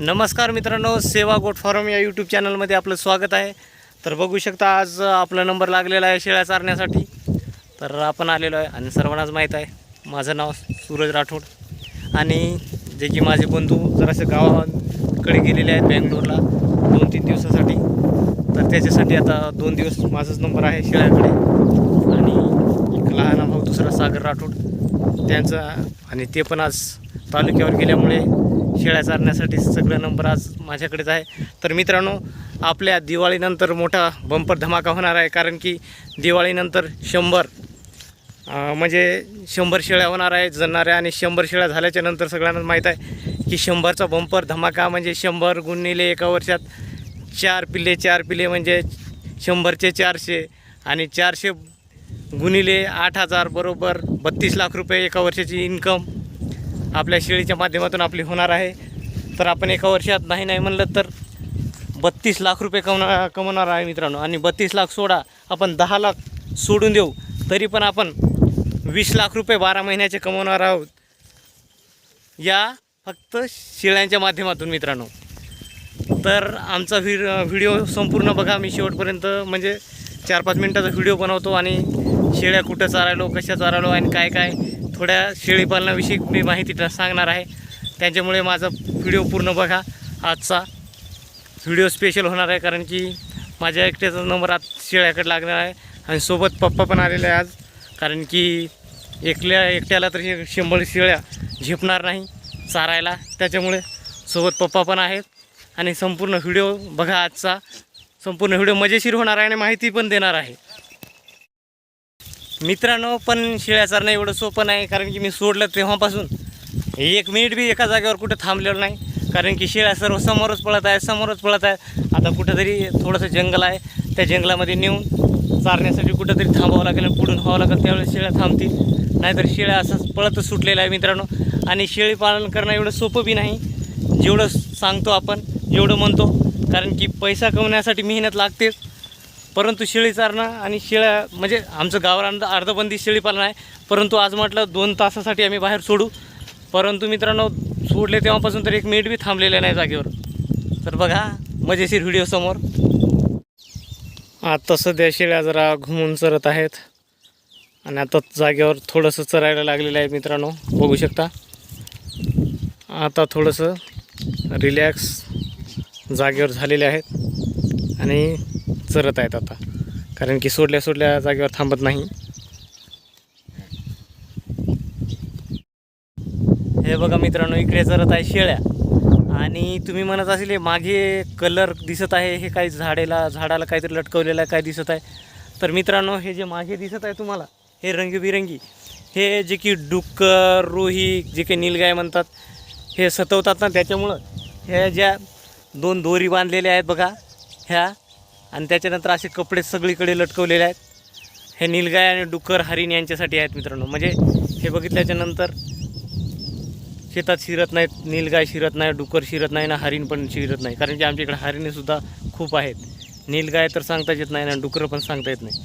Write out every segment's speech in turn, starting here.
नमस्कार मित्रांनो सेवा गोट फॉरम या यूट्यूब चॅनलमध्ये आपलं स्वागत आहे. तर बघू शकता आज आपला नंबर लागलेला आहे शेळ्या चारण्यासाठी. तर आपण आलेलो आहे आणि सर्वांनाच माहीत आहे माझं नाव सूरज राठोड. आणि जे की माझे बंधू जरासे गावाकडे गेलेले आहेत बँगलोरला दोन तीन दिवसासाठी. तर त्याच्यासाठी आता दोन दिवस माझाच नंबर आहे शेळ्याकडे. आणि एक लहान भाऊ दुसरा सागर राठोड. त्यांचा आणि ते पण आज तालुक्यावर गेल्यामुळे शेळ्या चारण्यासाठी सगळं नंबर आज माझ्याकडेच आहे. तर मित्रांनो आपल्या दिवाळीनंतर मोठा बंपर धमाका होणार आहे कारण की दिवाळीनंतर शंभर म्हणजे शंभर शेळ्या होणार आहे जणणाऱ्या आणि शंभर शेळ्या झाल्याच्यानंतर सगळ्यांना माहीत आहे की शंभरचा बंपर धमाका म्हणजे शंभर गुणिले एका वर्षात चार पिल्ले चार पिल्ले म्हणजे शंभरचे चारशे आणि चारशे गुणिले आठ हजार बरोबर बत्तीस लाख रुपये एका वर्षाची इन्कम आपल्या शेळीच्या माध्यमातून आपली होणार आहे. तर आपण एका वर्षात नाही नाही म्हणलं तर बत्तीस लाख रुपये कमवणार कमवणार आहे मित्रांनो. आणि बत्तीस लाख सोडा आपण दहा लाख सोडून देऊ. तरी पण आपण वीस लाख रुपये बारा महिन्याचे कमवणार आहोत. या फक्त शेळ्यांच्या माध्यमातून मित्रांनो. तर आमचा व्हि व्हिडिओ संपूर्ण बघा. मी शेवटपर्यंत म्हणजे चार पाच मिनटाचा व्हिडिओ बनवतो आणि शेळ्या कुठं चारायलो कशा चारायलो आणि काय काय. थोड्या शेळीपालनाविषयी मी माहिती सांगणार आहे. त्यांच्यामुळे माझा व्हिडिओ पूर्ण बघा. आजचा व्हिडिओ स्पेशल होणार आहे कारण की माझ्या एकट्याचा नंबर आज शेळ्याकडे लागणार आहे. आणि सोबत पप्पा पण आलेले आहे आज. कारण की एकल्या एकट्याला तर हे शंभर शेळ्या झेपणार नाही चारायला. त्याच्यामुळे सोबत पप्पा पण आहेत. आणि संपूर्ण व्हिडिओ बघा आजचा. संपूर्ण व्हिडिओ मजेशीर होणार आहे आणि माहिती पण देणार आहे. मित्रांनो पण शेळ्या चारणं एवढं सोपं नाही कारण की मी सोडलं तेव्हापासून. एक मिनिट बी एका जागेवर कुठं थांबलेलं नाही कारण की शेळ्या सर्व समोरच पळत आहे समोरच पळत आहे. आता कुठंतरी थोडंसं जंगल आहे त्या जंगलामध्ये नेऊन चारण्यासाठी कुठंतरी थांबावं लागेल आणि पुढून व्हावं लागेल त्यावेळेस शेळ्या थांबतील. नाहीतर शेळ्या असंच पळतच सुटलेलं आहे मित्रांनो. आणि शेळी पालन करणं एवढं सोपं बी नाही जेवढं सांगतो आपण जेवढं म्हणतो. कारण की पैसा कमवण्यासाठी मेहनत लागतेच. परंतु शेळी चारणं आणि शेळ्या म्हणजे आमचं गावाला अर्धबंदी शेळीपालन आहे. परंतु आज म्हटलं दोन तासासाठी आम्ही बाहेर सोडू. परंतु मित्रांनो सोडले तेव्हापासून तर एक मिनिट बी थांबलेलं नाही जागेवर. तर बघा मजेशीर व्हिडिओ समोर. आता सध्या शेळ्या जरा घुमून चरत आहेत. आणि आता जागेवर थोडंसं चरायला लागलेलं आहे मित्रांनो. बघू शकता. आता थोडंसं रिलॅक्स जागेवर झालेले आहेत. आणि चरत आहेत आता. कारण की सोडल्या सोडल्या जागेवर थांबत नाही. हे बघा मित्रांनो इकडे चरत आहे शेळ्या. आणि तुम्ही म्हणत असेल हे मागे कलर दिसत आहे हे काही झाडेला झाडाला काहीतरी लटकवलेलं आहे काय दिसत आहे. तर मित्रांनो हे जे मागे दिसत आहे तुम्हाला हे रंगीबिरंगी हे जे की डुक्कर रोही जे काही नीलगाय म्हणतात हे सतवतात ना त्याच्यामुळं ह्या ज्या दोन दोरी बांधलेल्या आहेत बघा ह्या आणि त्याच्यानंतर असे कपडे सगळीकडे लटकवलेले आहेत. हे नीलगाय आणि डुक्कर हरिण यांच्यासाठी आहेत मित्रांनो. म्हणजे हे बघितल्याच्यानंतर शेतात शिरत नाहीत नीलगाय शिरत नाही डुक्कर शिरत नाही ना हरिण पण शिरत नाही. कारण की आमच्या इकडे हरिणेसुद्धा खूप आहेत. नीलगाय तर सांगताच येत नाही ना डुकरं पण सांगता येत नाही.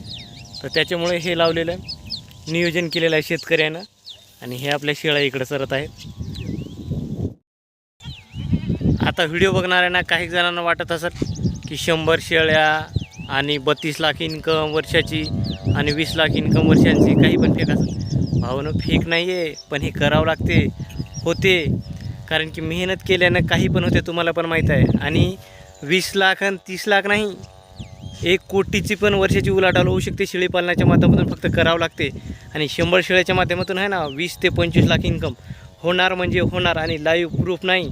तर त्याच्यामुळे हे लावलेलं आहे. नियोजन केलेलं आहे शेतकऱ्यानं. आणि हे आपल्या शेळ्या इकडं सरत आहेत. आता व्हिडिओ बघणाऱ्यांना काही जणांना वाटत असत की शंभर शेळ्या आणि बत्तीस लाख इन्कम वर्षाची आणि वीस लाख इन्कम वर्षांची काही पण फेक असं. भावनं फेक नाही आहे पण हे करावं लागते होते. कारण की मेहनत केल्यानं काही पण होते तुम्हाला पण माहीत आहे. आणि वीस लाख आणि तीस लाख नाही एक कोटीची पण वर्षाची उलाढाल होऊ शकते शेळी पालनाच्या माध्यमातून फक्त करावं लागते. आणि शंभर शेळ्याच्या माध्यमातून आहे ना वीस ते पंचवीस लाख इन्कम होणार म्हणजे होणार आणि लाईव्ह प्रूफ नाही.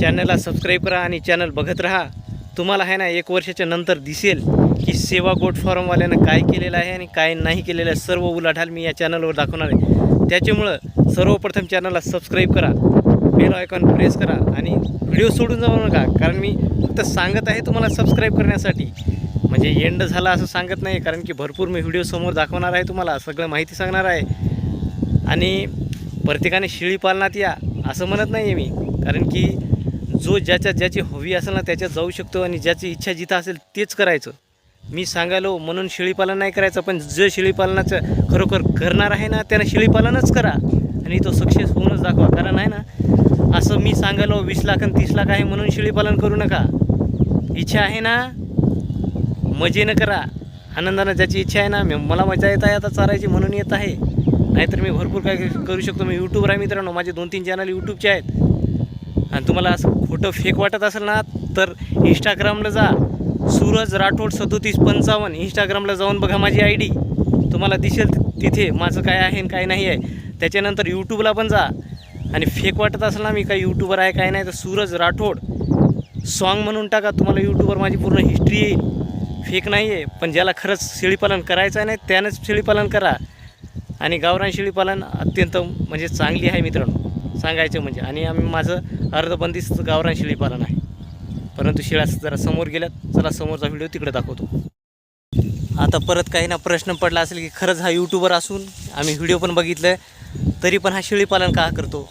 चॅनलला सबस्क्राईब करा आणि चॅनल बघत राहा. तुम्हाला आहे ना एक वर्षाच्या नंतर दिसेल की सेवा गोट फॉर्मवाल्यानं काय केलेलं आहे आणि काय नाही केलेलं आहे. सर्व उलाढाल मी या चॅनलवर दाखवणार आहे. त्याच्यामुळं सर्वप्रथम चॅनलला सबस्क्राईब करा. बेल आयकॉन प्रेस करा आणि व्हिडिओ सोडून जाऊ नका. कारण मी फक्त सांगत आहे तुम्हाला सबस्क्राईब करण्यासाठी. म्हणजे एंड झाला असं सांगत नाही कारण की भरपूर मी व्हिडिओ समोर दाखवणार आहे तुम्हाला. सगळं माहिती सांगणार आहे. आणि प्रत्येकाने शेळी पालनात या असं म्हणत नाही आहे मी. कारण की जो ज्याच्या ज्याची हवी असेल ना त्याच्यात जाऊ शकतो आणि ज्याची इच्छा जिथं असेल तेच करायचं. मी सांगायलो म्हणून शेळीपालन नाही करायचं पण जे शेळीपालनाचं खरोखर करणार आहे ना त्यानं शेळीपालनच करा. आणि तो सक्सेस होऊनच दाखवा. कारण आहे ना असं मी सांगायलो वीस लाख आणि तीस लाख आहे म्हणून शेळीपालन करू नका. इच्छा आहे ना मजेनं करा. आनंदानं ज्याची इच्छा आहे ना मी मला मजा येत आहे आता चारायची म्हणून येत आहे. नाहीतर मी भरपूर काय करू शकतो. मी यूट्यूबर आहे मित्रांनो. माझे दोन तीन चॅनल यूट्यूबचे आहेत. आणि तुम्हाला असं खोटं फेक वाटत असेल ना तर इंस्टाग्रामला जा. सूरज राठोड सदोतीस पंचावन्न. इंस्टाग्रामला जाऊन बघा माझी आय डी तुम्हाला दिसेल तिथे माझं काय आहे आणि काय नाही आहे. त्याच्यानंतर यूट्यूबला पण जा. आणि फेक वाटत असेल ना मी काय यूट्यूबर आहे काय नाही तर सूरज राठोड. सॉन्ग म्हणून टाका तुम्हाला यूट्यूबवर माझी पूर्ण हिस्ट्री येईल. फेक नाही आहे पण ज्याला खरंच शेळीपालन करायचं आहे नाही त्यानंच शेळीपालन करा. आणि गावरान शेळीपालन अत्यंत म्हणजे चांगली आहे मित्रांनो. सांगायचं म्हणजे. आणि आम्ही माझं अर्धबंदिस्त गावरान शेळीपालन आहे. परंतु शेळ्या जरा समोर गेल्यात चला समोरचा व्हिडिओ तिकडे दाखवतो. आता परत काही ना प्रश्न पडला असेल की खरंच हा यूट्यूबर असून आम्ही व्हिडिओ पण बघितलं आहे तरी पण हा शेळीपालन का करतो?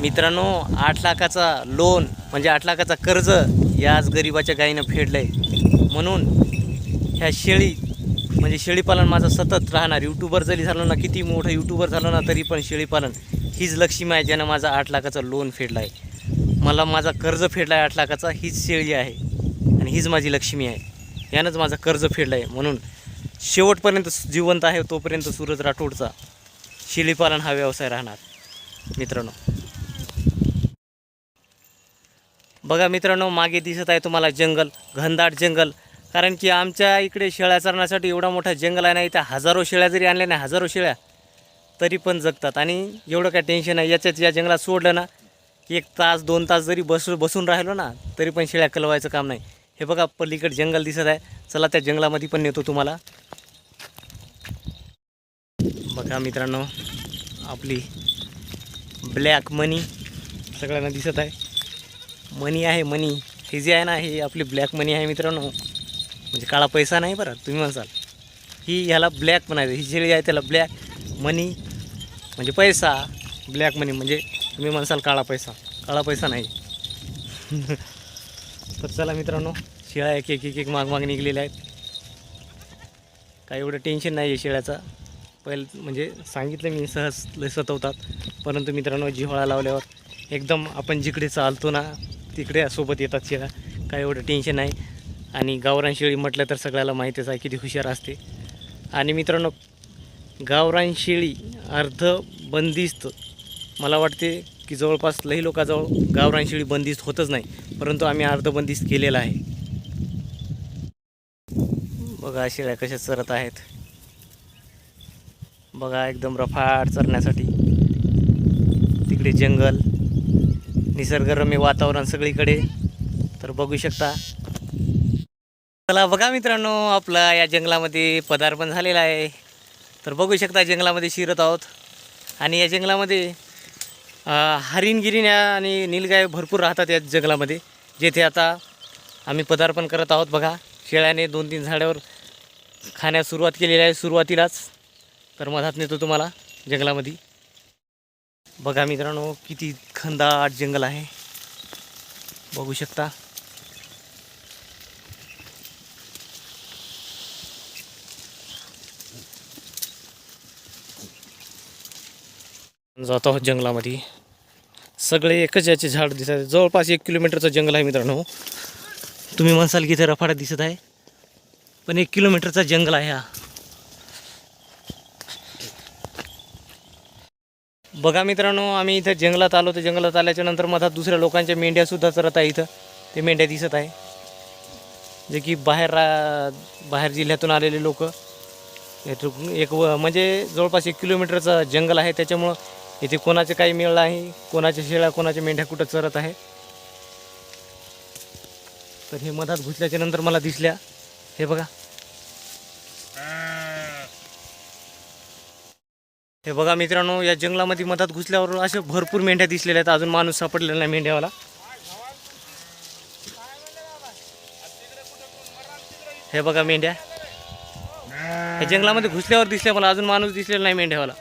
मित्रांनो आठ लाखाचा लोन म्हणजे आठ लाखाचा कर्ज याच गरिबाच्या गायीनं फेडलं आहे म्हणून ह्या शेळी म्हणजे शेळीपालन माझं सतत राहणार. यूट्यूबर जरी झालो ना किती मोठं यूट्यूबर झालो ना तरी पण शेळीपालन हीच लक्ष्मी आहे ज्यानं माझा आठ लाखाचा लोन फेडला आहे मला माझा कर्ज फेडला आहे आठ लाखाचा हीच शेळी आहे. आणि हीच माझी लक्ष्मी आहे. यानंच माझा कर्ज फेडला आहे म्हणून शेवटपर्यंत जिवंत आहे तोपर्यंत सूरज राठोडचा शेळीपालन हा व्यवसाय राहणार. मित्रांनो. बघा मित्रांनो मागे दिसत आहे तुम्हाला जंगल घनदाट जंगल. कारण की आमच्या इकडे शेळ्या चरण्यासाठी एवढा मोठा जंगल आहे ना इथं हजारो शेळ्या जरी आणल्या नाही हजारो शेळ्या तरी पण जगतात. आणि एवढं काय टेन्शन आहे याच्यात या जंगलात सोडलं ना की एक तास दोन तास जरी बस बसून राहिलो ना तरी पण शेळ्या कलवायचं काम नाही. हे बघा पलीकडे जंगल दिसत आहे. चला त्या जंगलामध्ये पण नेतो तुम्हाला. बघा मित्रांनो आपली ब्लॅक मनी सगळ्यांना दिसत आहे. मनी आहे मनी. हे जे आहे ना हे आपली ब्लॅक मनी आहे मित्रांनो. म्हणजे काळा पैसा नाही बरं तुम्ही म्हणसाल. ही ह्याला ब्लॅक म्हणायचं. ही शेळी आहे त्याला ब्लॅक मनी म्हणजे पैसा ब्लॅक मनी म्हणजे तुम्ही म्हणसाल काळा पैसा. काळा पैसा नाही. तर चला मित्रांनो शेळ्या एक एक एक एक माग माग निघलेल्या आहेत. काही एवढं टेन्शन नाही आहे शेळ्याचा. पहिलं म्हणजे सांगितलं मी सहज लय सतवतात. परंतु मित्रांनो जिव्हाळा लावल्यावर एकदम आपण जिकडे चालतो ना तिकडे सोबत येतात शेळ्या. काय एवढं टेन्शन नाही. आणि गावरान शेळी म्हटलं तर सगळ्याला माहितीच आहे किती हुशार असते. आणि मित्रांनो गावरान शेळी अर्ध बंदिस्त मला वाटते की जवळपास लई लोकाजवळ गावरान शेळी बंदिस्त होतच नाही परंतु आम्ही अर्ध बंदिस्त केलेला आहे. बघा शेळ्या कशा चरत आहेत. बघा एकदम रफाट चरण्यासाठी. तिकडे जंगल निसर्गरम्य वातावरण सगळीकडे. तर बघू शकता. चला बघा मित्रांनो आपला या जंगलामध्ये पदार्पण झालेला आहे. तर बघू शकता जंगलामध्ये शिरत आहोत. आणि या जंगलामध्ये अं, हरिण गिरिण्या आणि नीलगाय भरपूर राहतात या जंगलामध्ये जेथे आता आम्ही पदार्पण करत आहोत. बघा शेळ्याने दोन तीन झाडावर खाण्यास सुरुवात केलेली आहे सुरुवातीलाच. तर मधात नेतो तुम्हाला जंगलामध्ये. बघा मित्रांनो किती खंदाट जंगल आहे. बघू शकता. जातो आहोत जंगलामध्ये. सगळे एकच याचे झाड दिसत आहे जवळपास एक किलोमीटरचं जंगल आहे मित्रांनो. तुम्ही म्हणसाल की इथे रफाडा दिसत आहे पण एक किलोमीटरचा जंगल आहे हा. बघा मित्रांनो आम्ही इथं जंगलात आलो. तर जंगलात आल्याच्यानंतर मधात दुसऱ्या लोकांच्या मेंढ्यासुद्धा चरत आहे इथं. ते मेंढ्या दिसत आहे. जे की बाहेर रा बाहेर जिल्ह्यातून आलेले लोक. एक व म्हणजे जवळपास एक किलोमीटरचं जंगल आहे. त्याच्यामुळं इथे कोणाचे काही मिळलं नाही कोणाच्या शेळ्या कोणाच्या मेंढ्या कुठं चरत आहे. तर हे मधात घुसल्याच्या नंतर मला दिसल्या. हे बघा. हे बघा मित्रांनो या जंगलामध्ये मधात घुसल्यावर असे भरपूर मेंढ्या दिसलेल्या आहेत. अजून माणूस सापडलेला नाही मेंढ्यावाला. हे बघा मेंढ्या. हे जंगलामध्ये घुसल्यावर दिसल्या मला अजून माणूस दिसलेला नाही मेंढ्यावाला.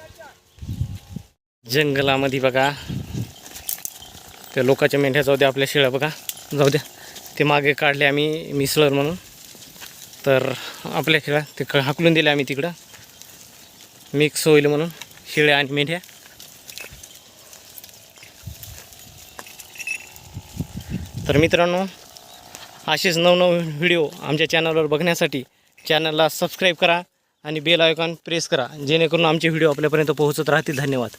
जंगलामध्ये बघा. त्या लोकांच्या मेंढ्या जाऊ द्या आपल्या शेळ्या बघा. जाऊ द्या. ते मागे काढले आम्ही मिसळर म्हणून. तर आपल्या शेळ्या ते क- हाकलून दिले आम्ही तिकडं. मिक्स होईल म्हणून शेळ्या आणि मेंढ्या. तर मित्रांनो असेच नवनव व्हिडिओ आमच्या चॅनलवर बघण्यासाठी चॅनलला सबस्क्राईब करा आणि बेल आयकॉन प्रेस करा जेणेकरून आमचे व्हिडिओ आपल्यापर्यंत पोहोचत राहतील. धन्यवाद.